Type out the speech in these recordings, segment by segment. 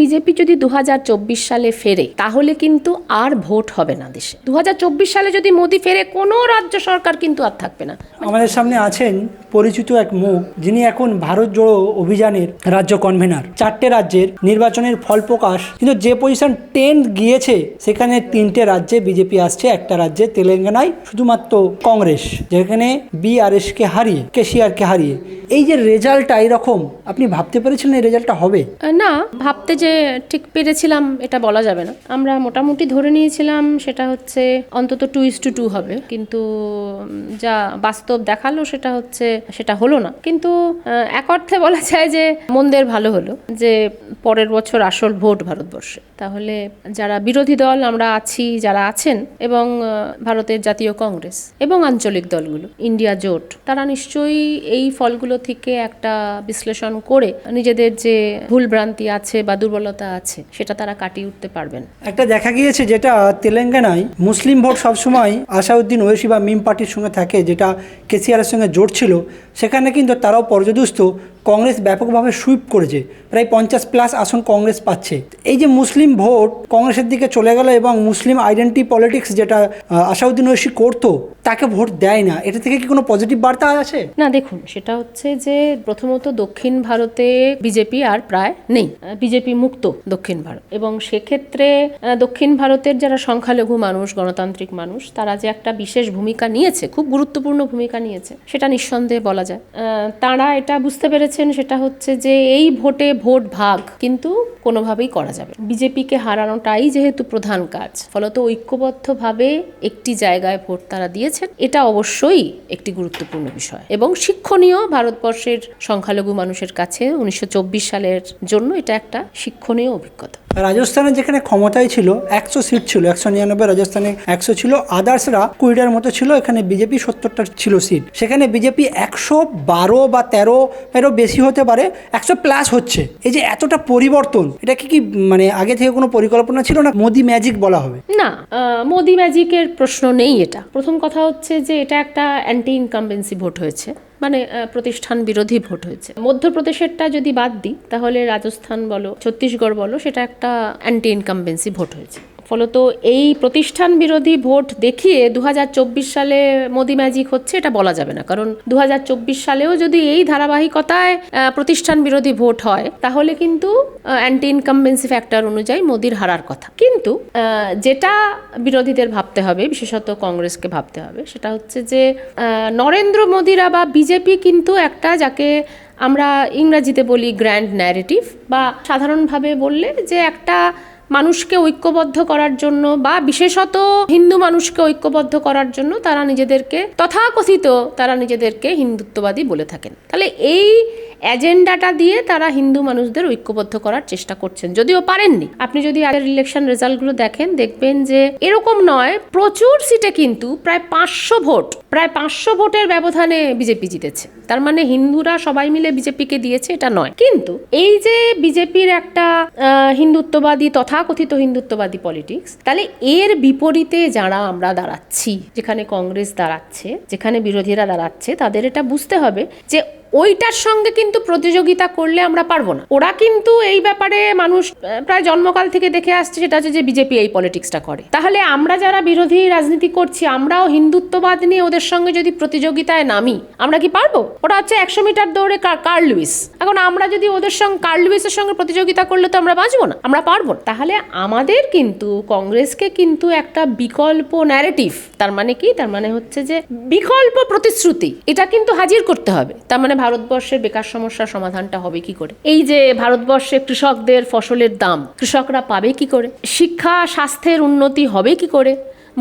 BJP যদি দু হাজার চব্বিশ সালে ফেরে তাহলে কিন্তু আর ভোট হবে না দেশে। দু সালে যদি মোদি ফেরে কোনো রাজ্য সরকার কিন্তু আর থাকবে না। আমাদের সামনে আছেন পরিচিত এক মুখ যিনি এখন ভারত জোড়ো অভিযানের রাজ্য কনভেনার চারটে রাজ্যের নির্বাচনের ফল প্রকাশ কিন্তু যে পজিশন টেন গিয়েছে সেখানে তিনটে রাজ্যে বিজেপি আসছে একটা রাজ্যে তেলেঙ্গানায় শুধুমাত্র কংগ্রেস যেখানে বিআরএসকে হারিয়ে কেসিআরকে হারিয়ে। এই যে রেজাল্টটা এরকম আপনি ভাবতে পেরেছিলেন এই রেজাল্টটা হবে? না ভাবতে যে ঠিক পেরেছিলাম, এটা বলা যাবে না। আমরা মোটামুটি ধরে নিয়েছিলাম সেটা হচ্ছে অন্তত টু ইস টু টু হবে। কিন্তু যা বাস্তব দেখাল সেটা হচ্ছে, সেটা হলো না। কিন্তু এক অর্থে বলা যায় যে মন্দের ভালো হলো, যে পরের বছর আসল ভোট ভারতবর্ষে। তাহলে যারা বিরোধী দল, আমরা আছি, যারা আছেন, এবং ভারতের জাতীয় কংগ্রেস এবং আঞ্চলিক দলগুলো, ইন্ডিয়া জোট, তারা নিশ্চয়ই এই ফলগুলো থেকে একটা বিশ্লেষণ করে নিজেদের যে ভুলভ্রান্তি আছে বা দুর্বলতা আছে, সেটা তারা কাটিয়ে উঠতে পারবেন। একটা দেখা গিয়েছে যেটা তেলেঙ্গানায় মুসলিম ভোট সবসময় আসাউদ্দিন ওয়েসি বা মিম পার্টির সঙ্গে থাকে, যেটা কেসিআরের সঙ্গে জোট ছিল, সেখানে কিন্তু তারাও পর্যদুস্ত কংগ্রেস ব্যাপকভাবে সুইপ করেছে। প্রায় পঞ্চাশ প্লাস আসন কংগ্রেস পাচ্ছে। এই যে মুসলিম ভোট কংগ্রেসের দিকে চলে গেল এবং মুসলিম আইডেন্টি পলিটিক্স যেটা আসাউদ্দিন ওয়েসি করতো, তাকে ভোট দেয় না। এটা থেকে কি কোনো পজিটিভ বার্তা আছে? না, দেখুন, সেটা হচ্ছে যে প্রথমত দক্ষিণ ভারতে বিজেপি আর প্রায় নেই। বিজেপি মুক্ত দক্ষিণ ভারত। এবং সেক্ষেত্রে দক্ষিণ ভারতের যারা সংখ্যালঘু মানুষ, গণতান্ত্রিক মানুষ, তারা যে একটা বিশেষ ভূমিকা নিয়েছে, খুব গুরুত্বপূর্ণ ভূমিকা নিয়েছে, সেটা নিঃসন্দেহে বলা যায়। তারা এটা বুঝতে পেরেছেন সেটা হচ্ছে যে এই ভোটে ভোট ভাগ কিন্তু কোনোভাবেই করা যাবে বিজেপিকে হারানোটাই যেহেতু প্রধান কাজ, ফলত ঐক্যবদ্ধভাবে একটি জায়গায় ভোট তারা দিয়েছেন, এটা অবশ্যই একটি গুরুত্বপূর্ণ বিষয়। এবং শিক্ষণীয় ভারতবর্ষের সংখ্যালঘু মানুষের কাছে উনিশশো চব্বিশ সালের জন্য এটা একটা শিক্ষণীয় অভিজ্ঞতা। রাজস্থানে যেখানে ক্ষমতায় ছিল একশো সিট ছিল, একশো নিরানব্বই, রাজস্থানে একশো ছিল, আদার্সরা কুড়িটার মতো ছিল, এখানে বিজেপি সত্তরটা ছিল সিট। সেখানে বিজেপি একশো বারো বা তেরো এরও বেশি হতে পারে, একশো প্লাস হচ্ছে। এই যে এতটা পরিবর্তন এটা কি কি মানে আগে থেকে কোনো পরিকল্পনা ছিল না মোদি ম্যাজিক বলা হবে? না মোদি ম্যাজিকের প্রশ্ন নেই এটা। প্রথম কথা হচ্ছে যে এটা একটা অ্যান্টি ইনকামবেন্সি ভোট হয়েছে মানে প্রতিষ্ঠান বিরোধী ভোট হয়েছে। মধ্যপ্রদেশেরটা যদি বাদ দিই, তাহলে রাজস্থান বলো, ছত্তিশগড় বলো, সেটা একটা অ্যান্টি ইনকামবেন্সি ভোট হয়েছে। ফলত এই প্রতিষ্ঠান বিরোধী ভোট দেখিয়ে দু হাজার চব্বিশ সালে মোদি ম্যাজিক হচ্ছে, এটা বলা যাবে না। কারণ দু হাজার চব্বিশ সালেও যদি এই ধারাবাহিকতায় প্রতিষ্ঠান বিরোধী ভোট হয়, তাহলে কিন্তু অ্যান্টি ইনকামবেন্সি ফ্যাক্টর অনুযায়ী মোদির হারার কথা। কিন্তু যেটা বিরোধীদের ভাবতে হবে, বিশেষত কংগ্রেসকে ভাবতে হবে, সেটা হচ্ছে যে নরেন্দ্র মোদিরা বা বিজেপি কিন্তু একটা যাকে আমরা ইংরাজিতে বলি গ্র্যান্ড ন্যারেটিভ বা সাধারণভাবে বললে যে একটা মানুষকে ঐক্যবদ্ধ করার জন্য বা বিশেষত হিন্দু মানুষকে ঐক্যবদ্ধ করার জন্য তারা নিজেদেরকে তথাকথিত তারা নিজেদেরকে হিন্দুত্ববাদী বলে থাকেন। তাহলে এই এজেন্ডাটা দিয়ে তারা হিন্দু মানুষদের ঐক্যবদ্ধ করার চেষ্টা করছেন। যদিও পারেননি। আপনি যদি আগের ইলেকশন রেজাল্টগুলো দেখেন, দেখবেন যে এরকম নয়, প্রচুর সিটে কিন্তু প্রায় পাঁচশো ভোট, প্রায় পাঁচশো ভোটের ব্যবধানে বিজেপি জিতেছে। তার মানে হিন্দুরা সবাই মিলে বিজেপিকে দিয়েছে, এটা নয়। কিন্তু এই যে বিজেপির একটা হিন্দুত্ববাদী, তথাকথিত হিন্দুত্ববাদী পলিটিক্স তাহলে এর বিপরীতে যারা আমরা দাঁড়াচ্ছি, যেখানে কংগ্রেস দাঁড়াচ্ছে, যেখানে বিরোধীরা দাঁড়াচ্ছে, তাদের এটা বুঝতে হবে যে ওইটার সঙ্গে কিন্তু প্রতিযোগিতা করলে আমরা পারব না। ওরা কিন্তু এই ব্যাপারে মানুষ প্রায় জন্মকাল থেকে দেখে আসছে, সেটা হচ্ছে যে বিজেপি এই পলিটিক্সটা করে। তাহলে আমরা যারা বিরোধী রাজনীতি করছি, আমরাও হিন্দুত্ববাদ নিয়ে ওদের সঙ্গে যদি প্রতিযোগিতায় নামি, আমরা কি পারব? ওটা হচ্ছে একশো মিটার দৌড়ে কার- কার্ল লুইস। এখন আমরা যদি ওদের সঙ্গে কার্ল লুইসের সঙ্গে প্রতিযোগিতা করলে তো আমরা বাঁচবো না, আমরা পারব না। তাহলে আমাদের কিন্তু, কংগ্রেসকে কিন্তু একটা বিকল্প ন্যারেটিভ তার মানে কি? তার মানে হচ্ছে যে বিকল্প প্রতিশ্রুতি, এটা কিন্তু হাজির করতে হবে। তার মানে ভারতবর্ষের বেকার সমস্যার সমাধানটা হবে কি করে? এই যে ভারতবর্ষে কৃষকদের ফসলের দাম, কৃষকরা পাবে কি করে? শিক্ষা, স্বাস্থ্যের উন্নতি হবে কি করে?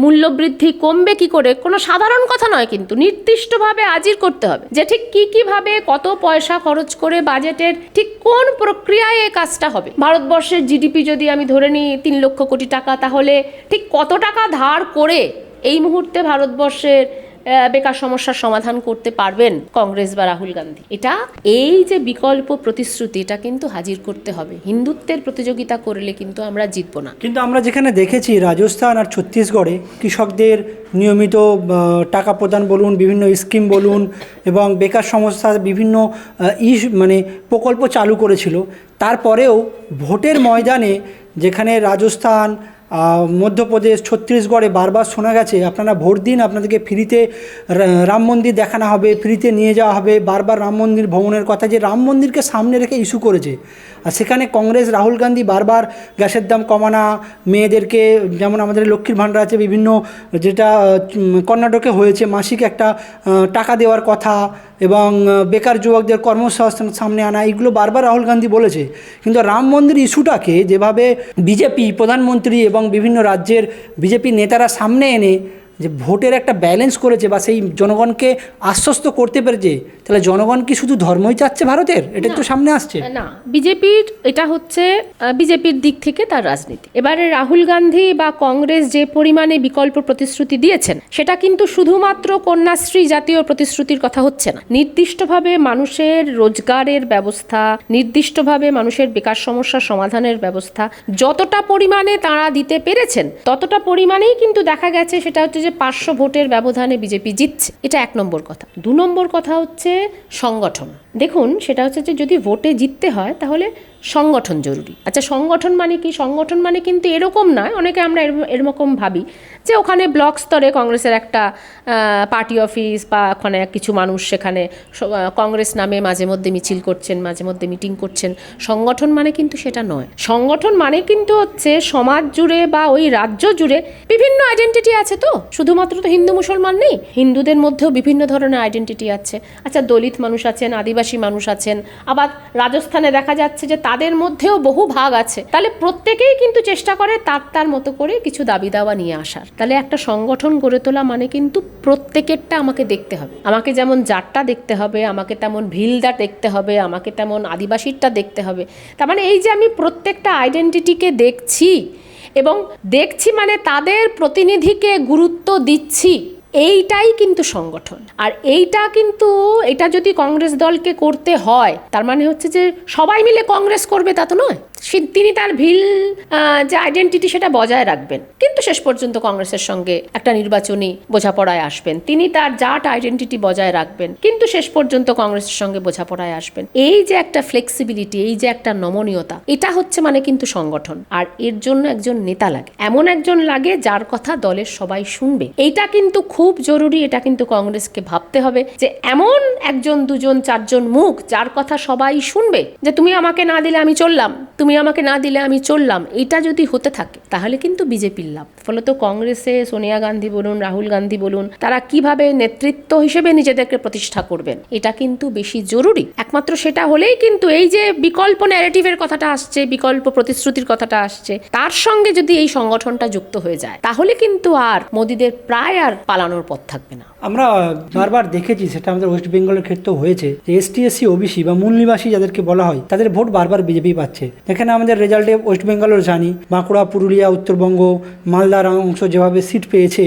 মূল্যবৃদ্ধি কমবে কি করে? কোনো সাধারণ কথা নয় কিন্তু, নির্দিষ্টভাবে হাজির করতে হবে যে ঠিক কি কীভাবে কত পয়সা খরচ করে বাজেটের ঠিক কোন প্রক্রিয়ায় এই কাজটা হবে। ভারতবর্ষের জিডিপি যদি আমি ধরে নিই তিন লক্ষ কোটি টাকা, তাহলে ঠিক কত টাকা ধার করে এই মুহূর্তে ভারতবর্ষের বেকার সমস্যার সমাধান করতে পারবেন কংগ্রেস বা রাহুল গান্ধী। এটা এই যে বিকল্প প্রতিশ্রুতি, এটা কিন্তু হাজির করতে হবে। হিন্দুত্বের প্রতিযোগিতা করলে কিন্তু আমরা জিতবো না। কিন্তু আমরা যেখানে দেখেছি রাজস্থান আর ছত্তিশগড়ে কৃষকদের নিয়মিত টাকা প্রদান বলুন, বিভিন্ন স্কিম বলুন এবং বেকার সমস্যার বিভিন্ন ইস মানে প্রকল্প চালু করেছিল। তারপরেও ভোটের ময়দানে যেখানে রাজস্থান মধ্যপ্রদেশ, ছত্তিশগড়ে বারবার শোনা গেছে, আপনারা ভোট দিন, আপনাদেরকে ফ্রিতে রাম মন্দির দেখানো হবে, ফ্রিতে নিয়ে যাওয়া হবে, বারবার রাম মন্দির ভ্রমণের কথা যে রাম মন্দিরকে সামনে রেখে ইস্যু করেছে। আর সেখানে কংগ্রেস, রাহুল গান্ধী বারবার গ্যাসের দাম কমানা, মেয়েদেরকে যেমন আমাদের লক্ষ্মীর ভাণ্ডার আছে, বিভিন্ন যেটা কর্ণাটকে হয়েছে, মাসিক একটা টাকা দেওয়ার কথা এবং বেকার যুবকদের কর্মসংস্থান সামনে আনা, এইগুলো বারবার রাহুল গান্ধী বলেছে। কিন্তু রাম মন্দির ইস্যুটাকে যেভাবে বিজেপি, প্রধানমন্ত্রী এবং বিভিন্ন রাজ্যের বিজেপি নেতারা সামনে এনে যে ভোটের একটা ব্যালেন্স করেছে বা সেই জনগণকে আশ্বস্ত করতে পেরেছে তাহলে জনগণ কি শুধু ধর্মই চাচ্ছে ভারতের? এটা তো সামনে আসছে। না বিজেপির এটা হচ্ছে বিজেপির দিক থেকে তার রাজনীতি। এবারে রাহুল গান্ধী বা কংগ্রেস যে পরিমাণে বিকল্প প্রতিশ্রুতি দিয়েছেন সেটা কিন্তু শুধুমাত্র কন্যাশ্রী জাতীয় প্রতিশ্রুতির কথা হচ্ছে না। নির্দিষ্টভাবে মানুষের রোজগারের ব্যবস্থা নির্দিষ্টভাবে মানুষের বেকার সমস্যা সমাধানের ব্যবস্থা যতটা পরিমাণে তারা দিতে পেরেছেন ততটা পরিমাণেই কিন্তু দেখা গেছে সেটা হচ্ছে যে পাঁচশো ভোটের ব্যবধানে বিজেপি জিতছে, এটা এক নম্বর কথা। দু নম্বর কথা হচ্ছে সংগঠন। দেখুন, সেটা হচ্ছে যে যদি ভোটে জিততে হয়, তাহলে সংগঠন জরুরি। আচ্ছা সংগঠন মানে কি? সংগঠন মানে কিন্তু এরকম নয়, অনেকে আমরা এরকম ভাবি যে ওখানে ব্লক স্তরে কংগ্রেসের একটা পার্টি অফিস বা ওখানে কিছু মানুষ সেখানে কংগ্রেস নামে মাঝে মধ্যে মিছিল করছেন, মাঝে মধ্যে মিটিং করছেন। সংগঠন মানে কিন্তু সেটা নয়। সংগঠন মানে কিন্তু হচ্ছে সমাজ জুড়ে বা ওই রাজ্য জুড়ে বিভিন্ন আইডেন্টিটি আছে তো। শুধুমাত্র তো হিন্দু মুসলমান নেই, হিন্দুদের মধ্যেও বিভিন্ন ধরনের আইডেন্টিটি আছে। আচ্ছা দলিত মানুষ আছেন, আদিবাসী মানুষ আছেন। আবার রাজস্থানে দেখা যাচ্ছে যে তাদের মধ্যেও বহু ভাগ আছে। তাহলে প্রত্যেকেই কিন্তু চেষ্টা করে তার তার মতো করে কিছু দাবি দাওয়া নিয়ে আসার। তাহলে একটা সংগঠন গড়ে তোলা মানে কিন্তু প্রত্যেকেরটা আমাকে দেখতে হবে। আমাকে যেমন জাটটা দেখতে হবে, আমাকে তেমন ভিলদা দেখতে হবে, আমাকে তেমন আদিবাসীরটা দেখতে হবে। তার মানে এই যে আমি প্রত্যেকটা আইডেন্টিটিকে দেখছি এবং দেখছি মানে তাদের প্রতিনিধিকে গুরুত্ব দিচ্ছি। এইটাই কিন্তু সংগঠন। আর এইটা কিন্তু, এটা যদি কংগ্রেস দলকে করতে হয়, তার মানে হচ্ছে যে সবাই মিলে কংগ্রেস করবে তা তো নয়। তিনি তার ভিল যে আইডেন্টিটি সেটা বজায় রাখবেন। কিন্তু শেষ পর্যন্ত কংগ্রেসের সঙ্গে একটা নির্বাচনী বোঝাপড়ায় আসবেন। তিনি তার জাট আইডেন্টিটি বজায় রাখবেন। কিন্তু শেষ পর্যন্ত কংগ্রেসের সঙ্গে বোঝাপড়ায় আসবেন। এই যে একটা ফ্লেক্সিবিলিটি এই যে একটা নমনীয়তা, এটা হচ্ছে মানে কিন্তু সংগঠন। আর এর জন্য একজন নেতা লাগে। এমন একজন লাগে যার কথা দলের সবাই শুনবে। এইটা কিন্তু খুব জরুরি, এটা কিন্তু কংগ্রেসকে ভাবতে হবে যে এমন একজন, দুজন, চারজন মুখ যার কথা সবাই শুনবে যে তুমি আমাকে না দিলে আমি চললাম, তুমি আমাকে না দিলে আমি চললাম। এটা যদি হতে থাকে, তাহলে কিন্তু বিজেপির লাভ। ফলত কংগ্রেসে সোনিয়া গান্ধী বলুন, রাহুল গান্ধী বলুন, তারা কীভাবে নেতৃত্ব হিসেবে নিজেদেরকে প্রতিষ্ঠা করবেন? এটা কিন্তু বেশি জরুরি। একমাত্র সেটা হলেই কিন্তু এই যে বিকল্প ন্যারেটিভের কথাটা আসছে, বিকল্প প্রতিশ্রুতির কথাটা আসছে, তার সঙ্গে যদি এই সংগঠনটা যুক্ত হয়ে যায়, তাহলে কিন্তু আর মোদিদের প্রায় আর পালানোর পথ থাকবে না। আমরা বারবার দেখেছি, সেটা আমাদের ওয়েস্ট বেঙ্গলের ক্ষেত্রেও হয়েছে, যে এসটি এসসি ওবিসি বা মূল নিবাসী যাদেরকে বলা হয়, তাদের ভোট বারবার বিজেপি পাচ্ছে। এখানে আমাদের রেজাল্টে ওয়েস্ট বেঙ্গলের জানি বাঁকুড়া, পুরুলিয়া, উত্তরবঙ্গ মালদার অংশ যেভাবে সিট পেয়েছে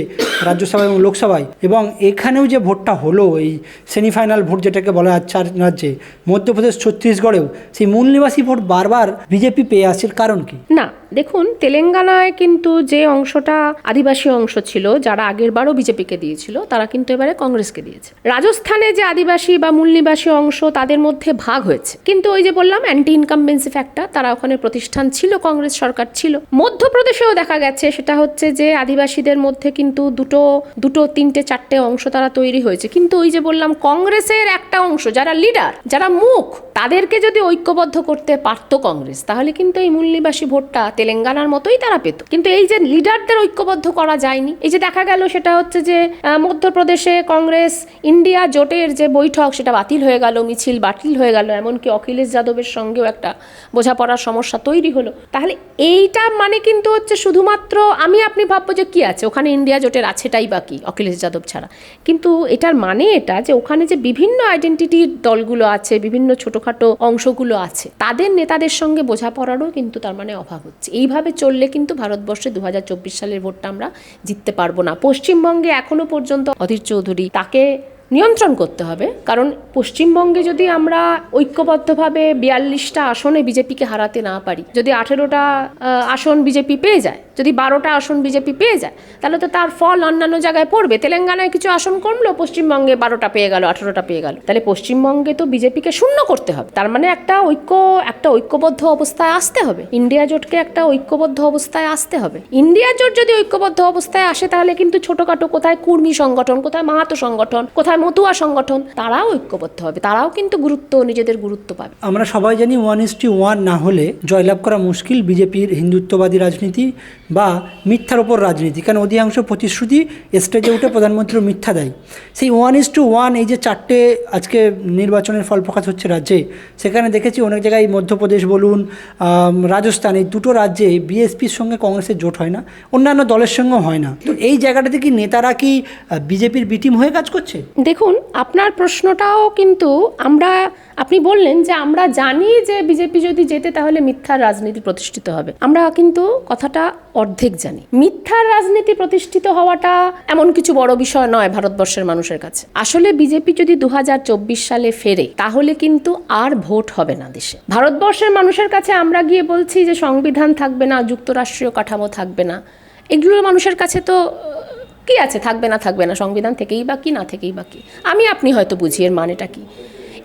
রাজ্যসভায় এবং লোকসভায়, এবং এখানেও যে ভোটটা হলো, এই সেমিফাইনাল ভোট যেটাকে বলা চার রাজ্যে, মধ্যপ্রদেশ, ছত্তিশগড়েও সেই মূল নিবাসী ভোট বারবার বিজেপি পেয়ে আসছে কারণ কি? না, দেখুন, তেলেঙ্গানায় কিন্তু যে অংশটা আদিবাসী অংশ ছিল, যারা আগের বারও বিজেপিকে দিয়েছিল, তারা কিন্তু এবারে কংগ্রেসকে দিয়েছে। রাজস্থানে যে আদিবাসী বা মূলনিবাসী অংশ, তাদের মধ্যে ভাগ হয়েছে। কিন্তু ওই যে বললাম অ্যান্টি ইনকামবেন্সি ফ্যাক্টর তারা ওখানে প্রতিষ্ঠান ছিল, কংগ্রেস সরকার ছিল। মধ্যপ্রদেশেও দেখা গেছে, সেটা হচ্ছে যে আদিবাসীদের মধ্যে কিন্তু দুটো দুটো, তিনটে, চারটে অংশ তারা তৈরি হয়েছে। কিন্তু ওই যে বললাম, কংগ্রেসের একটা অংশ, যারা লিডার যারা মুখ তাদেরকে যদি ঐক্যবদ্ধ করতে পারতো কংগ্রেস, তাহলে কিন্তু এই মূলনিবাসী ভোটটা তেলেঙ্গানার মতোই তারা পেত। কিন্তু এই যে লিডারদের ঐক্যবদ্ধ করা যায়নি, এই যে দেখা গেল সেটা হচ্ছে যে মধ্যপ্রদেশে কংগ্রেস, ইন্ডিয়া জোটের যে বৈঠক, সেটা বাতিল হয়ে গেল, মিছিল বাতিল হয়ে গেল, এমনকি অখিলেশ যাদবের সঙ্গেও একটা বোঝাপড়ার সমস্যা তৈরি হলো। তাহলে এইটা মানে কিন্তু হচ্ছে শুধুমাত্র আমি আপনি ভাববো যে কি আছে, ওখানে ইন্ডিয়া জোটের আছেটাই বাকি অখিলেশ যাদব ছাড়া। কিন্তু এটার মানে এটা যে ওখানে যে বিভিন্ন আইডেন্টিটির দলগুলো আছে, বিভিন্ন ছোটোখাটো ছোটোখাটো অংশগুলো আছে। তাদের নেতাদের সঙ্গে বোঝাপড়ারও কিন্তু তার মানে অভাব হচ্ছে। এইভাবে চললে কিন্তু ভারতবর্ষে দু হাজার চব্বিশ সালের ভোটটা আমরা জিততে পারব না। পশ্চিমবঙ্গে এখনও পর্যন্ত অধীর চৌধুরী তাকে নিয়ন্ত্রণ করতে হবে। কারণ পশ্চিমবঙ্গে যদি আমরা ঐক্যবদ্ধভাবে বিয়াল্লিশটা আসনে বিজেপিকে হারাতে না পারি, যদি আঠেরোটা আসন বিজেপি পেয়ে যায়, যদি বারোটা আসন বিজেপি পেয়ে যায়, তাহলে তো তার ফল অন্যান্য জায়গায় পড়বে। তেলেঙ্গানায় কিছু আসন কমলো, পশ্চিমবঙ্গে বারোটা পেয়ে গেল, আঠেরোটা পেয়ে গেল। তাহলে পশ্চিমবঙ্গে তো বিজেপিকে শূন্য করতে হবে। তার মানে একটা ঐক্য, একটা ঐক্যবদ্ধ অবস্থায় আসতে হবে। ইন্ডিয়া জোটকে একটা ঐক্যবদ্ধ অবস্থায় আসতে হবে। ইন্ডিয়া জোট যদি ঐক্যবদ্ধ অবস্থায় আসে, তাহলে কিন্তু ছোটখাটো কোথায় কুর্মী সংগঠন, কোথায় মাহাতো সংগঠন, কোথায় মতুয়া সংগঠন, তারাও ঐক্যবদ্ধ হবে, তারাও কিন্তু গুরুত্ব, নিজেদের গুরুত্ব পাবে। আমরা সবাই জানি ওয়ান ইস্টি ওয়ান না হলে জয়লাভ করা মুশকিল, বিজেপির হিন্দুত্ববাদী রাজনীতি বা মিথ্যার ওপর রাজনীতি। কারণ অধিকাংশ প্রতিশ্রুতি স্টেজে উঠে প্রধানমন্ত্রী মিথ্যা দেয়। সেই ওয়ান ইস টু ওয়ান এই যে চারটে আজকে নির্বাচনের ফল প্রকাশ হচ্ছে রাজ্যে, সেখানে দেখেছি অনেক জায়গায় মধ্যপ্রদেশ বলুন রাজস্থান, এই দুটো রাজ্যে বিএসপির সঙ্গে কংগ্রেসের জোট হয় না, অন্যান্য দলের সঙ্গেও হয় না। তো এই জায়গাটাতে কি নেতারা কি বিজেপির বিটিম হয়ে কাজ করছে? দেখুন, আপনার প্রশ্নটাও কিন্তু আমরা, আপনি বললেন যে আমরা জানি যে বিজেপি যদি জেতে তাহলে মিথ্যার রাজনীতি প্রতিষ্ঠিত হবে। আমরা কিন্তু কথাটা অর্ধেক জানি। মিথ্যার রাজনীতি প্রতিষ্ঠিত হওয়াটা এমন কিছু বড় বিষয় নয় ভারতবর্ষের মানুষের কাছে। আসলে বিজেপি যদি দু হাজার চব্বিশ সালে ফেরে, তাহলে কিন্তু আর ভোট হবে না দেশে। ভারতবর্ষের মানুষের কাছে আমরা গিয়ে বলছি যে সংবিধান থাকবে না, যুক্তরাষ্ট্রীয় কাঠামো থাকবে না। এগুলো মানুষের কাছে তো কি আছে? থাকবে না থাকবে না। সংবিধান থেকেই বা কি, না থেকেই বা কি? আমি আপনি হয়তো বুঝি এর মানেটা কি।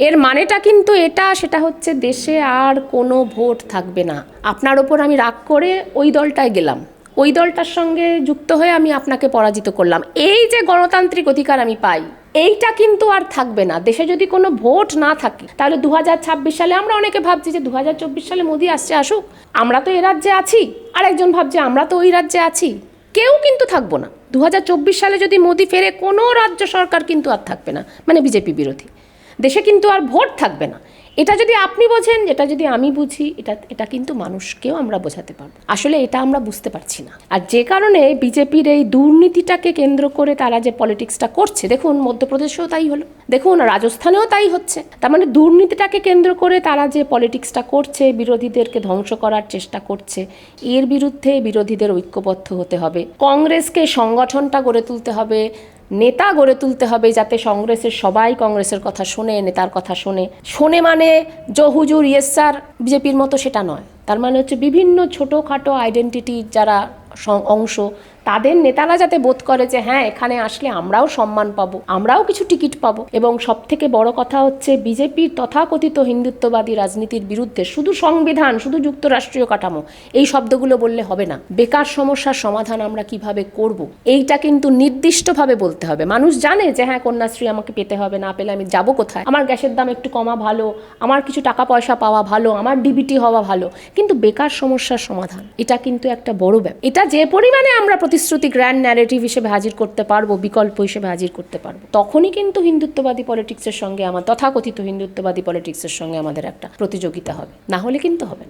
এর মানেটা কিন্তু এটা, সেটা হচ্ছে দেশে আর কোনো ভোট থাকবে না। আপনার ওপর আমি রাগ করে ওই দলটায় গেলাম। ওই দলটার সঙ্গে যুক্ত হয়ে আমি আপনাকে পরাজিত করলাম। এই যে গণতান্ত্রিক অধিকার আমি পাই, এইটা কিন্তু আর থাকবে না। দেশে যদি কোনো ভোট না থাকে, তাহলে দু হাজার ছাব্বিশ সালে আমরা অনেকে ভাবছি যে দু হাজার চব্বিশ সালে মোদি আসছে, আসুক। আমরা তো এ রাজ্যে আছি। আর একজন ভাবছে, আমরা তো ওই রাজ্যে আছি। কেউ কিন্তু থাকব না। দু হাজার চব্বিশ সালে যদি মোদি ফেরে, কোনো রাজ্য সরকার কিন্তু আর থাকবে না মানে বিজেপি বিরোধী। দেশে কিন্তু আর ভোট থাকবে না। এটা যদি আপনি বোঝেন এটা যদি আমি বুঝি, এটা এটা কিন্তু মানুষকেও আমরা বোঝাতে পারব। আসলে এটা আমরা বুঝতে পারছি না। আর যে কারণে বিজেপির এই দুর্নীতিটাকে কেন্দ্র করে তারা যে পলিটিক্সটা করছে, দেখুন মধ্যপ্রদেশেও তাই হলো। দেখুন রাজস্থানেও তাই হচ্ছে। তার মানে দুর্নীতিটাকে কেন্দ্র করে তারা যে পলিটিক্সটা করছে, বিরোধীদেরকে ধ্বংস করার চেষ্টা করছে, এর বিরুদ্ধে বিরোধীদের ঐক্যবদ্ধ হতে হবে। কংগ্রেসকে সংগঠনটা গড়ে তুলতে হবে নেতা গড়ে তুলতে হবে যাতে কংগ্রেসের সবাই কংগ্রেসের কথা শোনে, নেতার কথা শোনে। শোনে মানে জহুজুর ইয়েসার বিজেপির মতো সেটা নয়। তার মানে হচ্ছে বিভিন্ন ছোটোখাটো আইডেন্টিটির যারা অংশ তাদের নেতারা যাতে বোধ করে যে হ্যাঁ এখানে আসলে আমরাও সম্মান পাবো, আমরাও কিছু টিকিট পাবো। এবং সব থেকে বড় কথা হচ্ছে বিজেপির তথাকথিত হিন্দুত্ববাদী রাজনীতির বিরুদ্ধে শুধু সংবিধান, শুধু যুক্তরাষ্ট্রীয় কাঠামো, এই শব্দগুলো বললে হবে না। বেকার সমস্যার সমাধান আমরা কীভাবে করব? এইটা কিন্তু নির্দিষ্টভাবে বলতে হবে। মানুষ জানে যে হ্যাঁ কন্যাশ্রী আমাকে পেতে হবে, না পেলে আমি যাব কোথায়? আমার গ্যাসের দাম একটু কমা ভালো, আমার কিছু টাকা পয়সা পাওয়া ভালো, আমার ডিবিটি হওয়া ভালো। কিন্তু বেকার সমস্যার সমাধান, এটা কিন্তু একটা বড় ব্যাপার। এটা যে পরিমাণে আমরা প্রতিশ্রুতি গ্র্যান্ড ন্যারেটিভ হিসেবে হাজির করতে পারব, বিকল্প হিসেবে হাজির করতে পারব। তখনই কিন্তু হিন্দুত্ববাদী পলিটিক্সের সঙ্গে আমার, তথাকথিত হিন্দুত্ববাদী পলিটিক্সের সঙ্গে আমাদের একটা প্রতিযোগিতা হবে। না হলে কিন্তু হবে না।